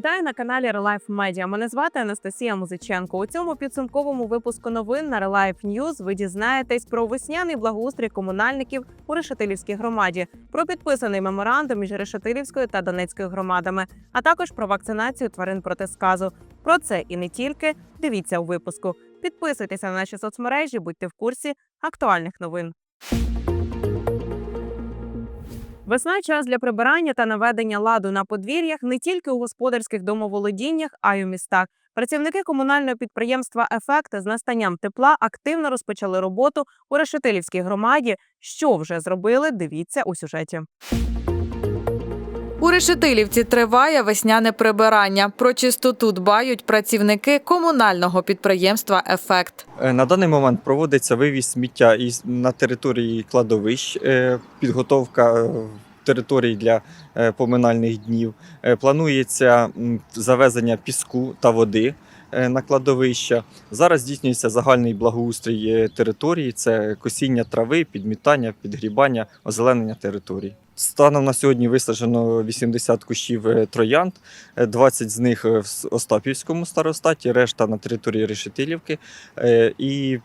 Вітаю на каналі Relife Media. Мене звати Анастасія Музиченко. У цьому підсумковому випуску новин на Relife News ви дізнаєтесь про весняний благоустрій комунальників у Решетилівській громаді, про підписаний меморандум між Решетилівською та Донецькою громадами, а також про вакцинацію тварин проти сказу. Про це і не тільки дивіться у випуску. Підписуйтеся на наші соцмережі, будьте в курсі актуальних новин. Весна час для прибирання та наведення ладу на подвір'ях не тільки у господарських домоволодіннях, а й у містах. Працівники комунального підприємства Ефект з настанням тепла активно розпочали роботу у Решетилівській громаді. Що вже зробили? Дивіться у сюжеті. У Решетилівці триває весняне прибирання. Про чистоту дбають працівники комунального підприємства Ефект. Е, На даний момент проводиться вивіз сміття із на території кладовищ, е, підготовка е, територій для поминальних днів. Планується завезення піску та води на кладовища. Зараз здійснюється загальний благоустрій території: це косіння трави, підмітання, підгрібання, озеленення територій. Станом на сьогодні висаджено 80 кущів е, троянд, е, 20 з них е, в Остапівському старостаті, решта на території Решетилівки. Е, І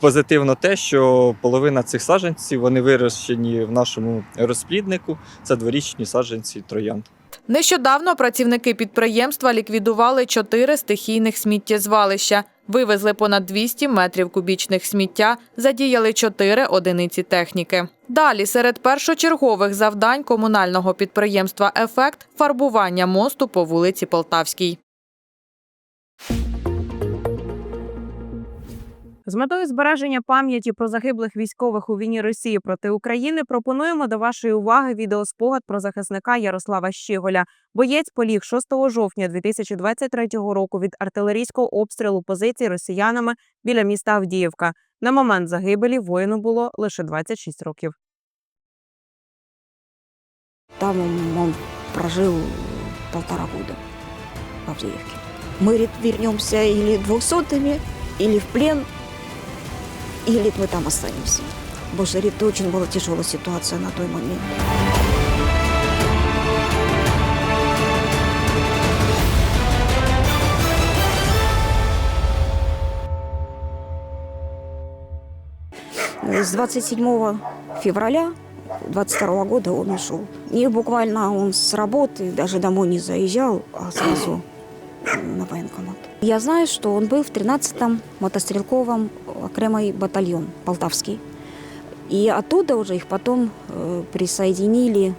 позитивно те, що половина цих саджанців вони вирощені в нашому розпліднику. Це дворічні саджанці троянд. Нещодавно працівники підприємства ліквідували чотири стихійних сміттєзвалища, вивезли понад 200 метрів кубічних сміття, задіяли чотири одиниці техніки. Далі серед першочергових завдань комунального підприємства Ефект фарбування мосту по вулиці Полтавській. З метою збереження пам'яті про загиблих військових у війні Росії проти України пропонуємо до вашої уваги відеоспогад про захисника Ярослава Щиголя. Боєць поліг 6 жовтня 2023 року від артилерійського обстрілу позицій росіянами біля міста Авдіївка. На момент загибелі воїну було лише 26 років. Там он прожил полтора года в. Мы говорит, вернемся или двухсотыми, или в плен, или мы там останемся. Боже, говорит, очень была тяжелая ситуация на той момент. С 27 февраля 22 года он ушел. И буквально он с работы даже домой не заезжал, а сразу на военкомат. Я знаю, что он был в 13-м мотострелковом окремый батальон Полтавский. И оттуда уже их потом э, присоединили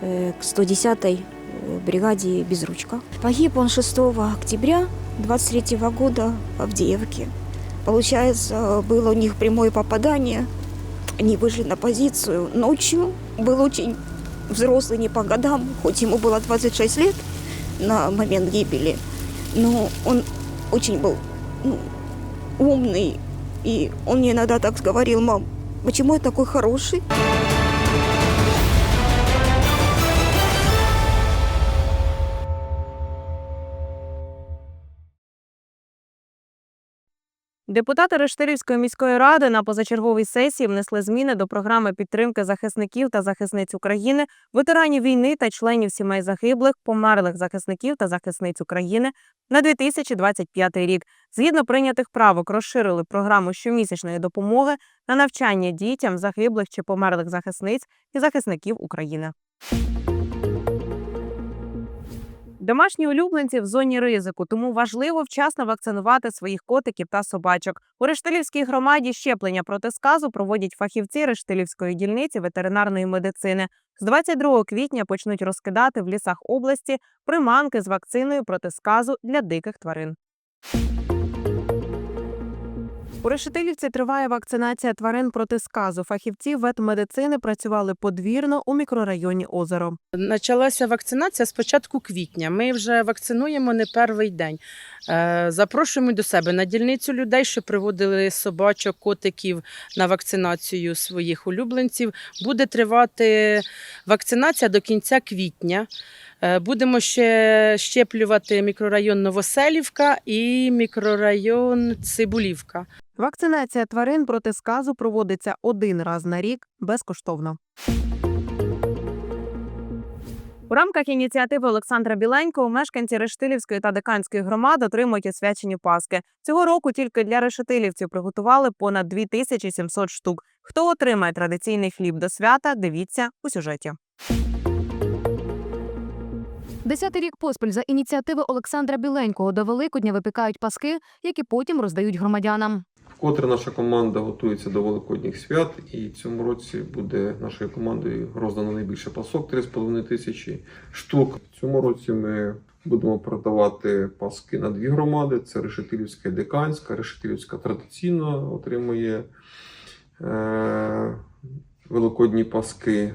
э, к 110-й э, бригаде Безручка. Погиб он 6 октября 23 года в Авдеевке. Получается, было у них прямое попадание. Они вышли на позицию ночью. Был очень взрослый не по годам, хоть ему было 26 лет на момент гибели. Но он очень был ну, умный. И он мне иногда так говорил, мам, почему я такой хороший? Депутати Рештилівської міської ради на позачерговій сесії внесли зміни до програми підтримки захисників та захисниць України, ветеранів війни та членів сімей загиблих, померлих захисників та захисниць України на 2025 рік. Згідно прийнятих правок, розширили програму щомісячної допомоги на навчання дітям загиблих чи померлих захисниць і захисників України. Домашні улюбленці в зоні ризику, тому важливо вчасно вакцинувати своїх котиків та собачок. У Рештилівській громаді щеплення проти сказу проводять фахівці Рештилівської дільниці ветеринарної медицини. З 22 квітня почнуть розкидати в лісах області приманки з вакциною проти сказу для диких тварин. У Решетилівці триває вакцинація тварин проти сказу. Фахівці ветмедицини працювали подвірно у мікрорайоні Озеро. Почалася вакцинація з початку квітня. Ми вже вакцинуємо не перший день. Е, Запрошуємо до себе на дільницю людей, що приводили собачок, котиків на вакцинацію своїх улюбленців. Буде тривати вакцинація до кінця квітня. Е, Будемо ще щеплювати мікрорайон Новоселівка і мікрорайон Цибулівка. Вакцинація тварин проти сказу проводиться один раз на рік безкоштовно. У рамках ініціативи Олександра Біленького мешканці Рештилівської та Диканської громад отримують освячені паски. Цього року тільки для решетилівців приготували понад 2700 штук. Хто отримає традиційний хліб до свята? Дивіться у сюжеті. Десятий рік поспіль за ініціативи Олександра Біленького до Великодня випікають паски, які потім роздають громадянам. Вкотре наша команда готується до Великодніх свят, і в цьому році буде нашою командою роздано найбільше пасок 3,5 тисячі штук. В цьому році ми будемо продавати паски на дві громади: це Решетилівська і Диканська. Решетилівська традиційно отримує е- великодні паски.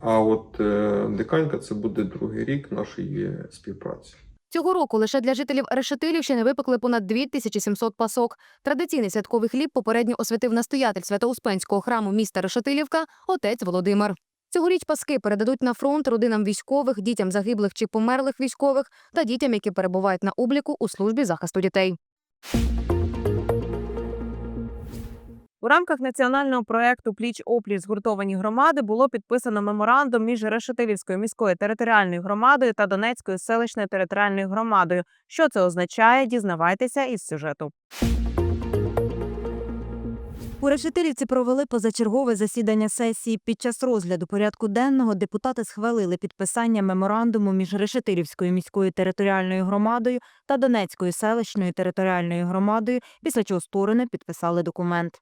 А от е- Диканька це буде другий рік нашої співпраці. Цього року лише для жителів Решетилівщини випекли понад 2700 пасок. Традиційний святковий хліб попередньо освятив настоятель Свято-Успенського храму міста Решетилівка отець Володимир. Цьогоріч паски передадуть на фронт родинам військових, дітям загиблих чи померлих військових та дітям, які перебувають на обліку у службі захисту дітей. У рамках національного проекту Пліч опліч згуртовані громади було підписано меморандум між Решетилівською міською територіальною громадою та Донецькою селищною територіальною громадою. Що це означає? Дізнавайтеся із сюжету. У Решетилівці провели позачергове засідання сесії. Під час розгляду порядку денного депутати схвалили підписання меморандуму між Решетилівською міською територіальною громадою та Донецькою селищною територіальною громадою, після чого сторони підписали документ.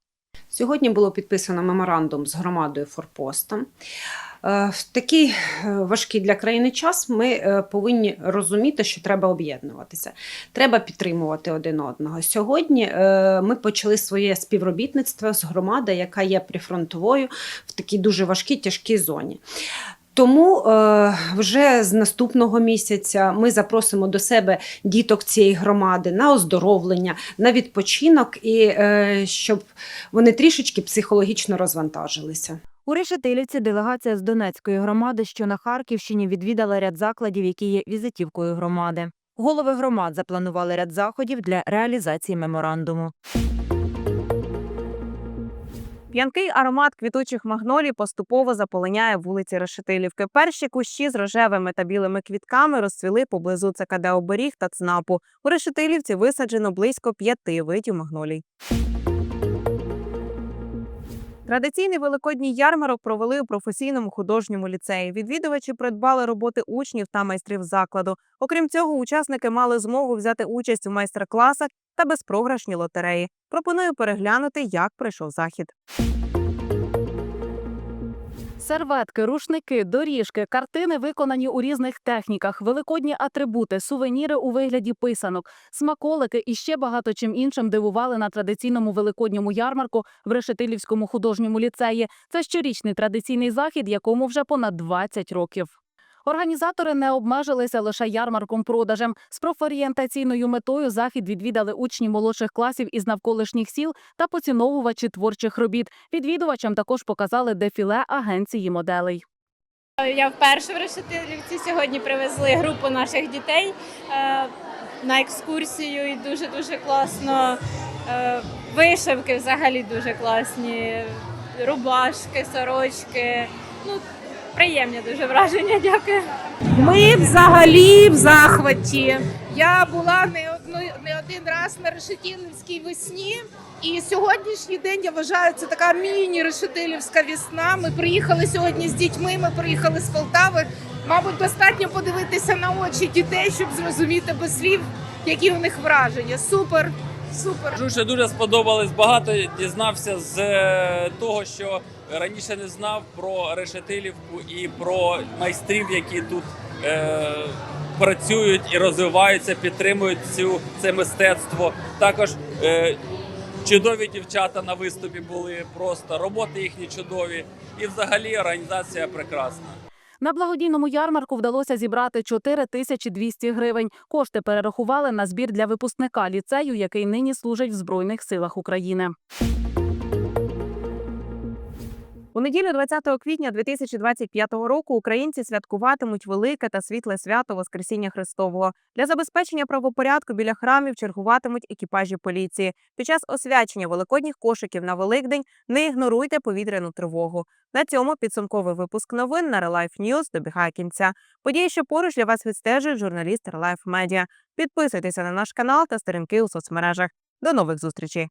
Сьогодні було підписано меморандум з громадою Форпостом. Е, В такий е, важкий для країни час ми е, повинні розуміти, що треба об'єднуватися. Треба підтримувати один одного. Сьогодні ми почали своє співробітництво з громадою, яка є прифронтовою в такій дуже важкій тяжкій зоні. Тому е, вже з наступного місяця ми запросимо до себе діток цієї громади на оздоровлення, на відпочинок і е, щоб вони трішечки психологічно розвантажилися. У Решетилівці делегація з Донецької громади, що на Харківщині, відвідала ряд закладів, які є візитівкою громади. Голови громад запланували ряд заходів для реалізації меморандуму. П'янкий аромат квітучих магнолій поступово заполоняє вулиці Решетилівки. Перші кущі з рожевими та білими квітками розцвіли поблизу ЦКД Оберіг та ЦНАПу. У Решетилівці висаджено близько п'яти видів магнолій. Традиційний великодній ярмарок провели у професійному художньому ліцеї. Відвідувачі придбали роботи учнів та майстрів закладу. Окрім цього, учасники мали змогу взяти участь у майстер-класах та безпрограшні лотереї. Пропоную переглянути, як пройшов захід. Серветки, рушники, доріжки, картини виконані у різних техніках, великодні атрибути, сувеніри у вигляді писанок, смаколики і ще багато чим іншим дивували на традиційному великодньому ярмарку в Решетилівському художньому ліцеї. Це щорічний традиційний захід, якому вже понад 20 років. Організатори не обмежилися лише ярмарком продажем. З профорієнтаційною метою захід відвідали учні молодших класів із навколишніх сіл та поціновувачі творчих робіт. Відвідувачам також показали дефіле агенції моделей. Я вперше в Решетилівці сьогодні привезли групу наших дітей е, на екскурсію і дуже дуже класно. Е, Вишивки взагалі дуже класні, рубашки, сорочки. Ну, приємні дуже враження. Дякую. Ми взагалі в захваті. Я була не одну не один раз на Решетилівській весні, і сьогоднішній день я вважаю, це така міні-решетилівська весна. Ми приїхали сьогодні з дітьми. Ми приїхали з Полтави. Мабуть, достатньо подивитися на очі дітей, щоб зрозуміти без слів, які у них враження. Супер, супер. Дуже дуже сподобалось. Багато дізнався з е, того, що раніше не знав про Решетилівку і про майстрів, які тут е, працюють і розвиваються, підтримують цю це мистецтво. Також е, чудові дівчата на виступі були просто роботи їхні чудові, і взагалі організація прекрасна. На благодійному ярмарку вдалося зібрати 4200 гривень. Кошти перерахували на збір для випускника ліцею, який нині служить в Збройних силах України. У неділю 20 квітня 2025 року українці святкуватимуть велике та світле свято Воскресіння Христового. Для забезпечення правопорядку біля храмів чергуватимуть екіпажі поліції. Під час освячення великодніх кошиків на Великдень не ігноруйте повітряну тривогу. На цьому підсумковий випуск новин на Релайф News добігає кінця. Події, що поруч для вас відстежує журналіст Релайф Медіа. Підписуйтеся на наш канал та сторінки у соцмережах. До нових зустрічей!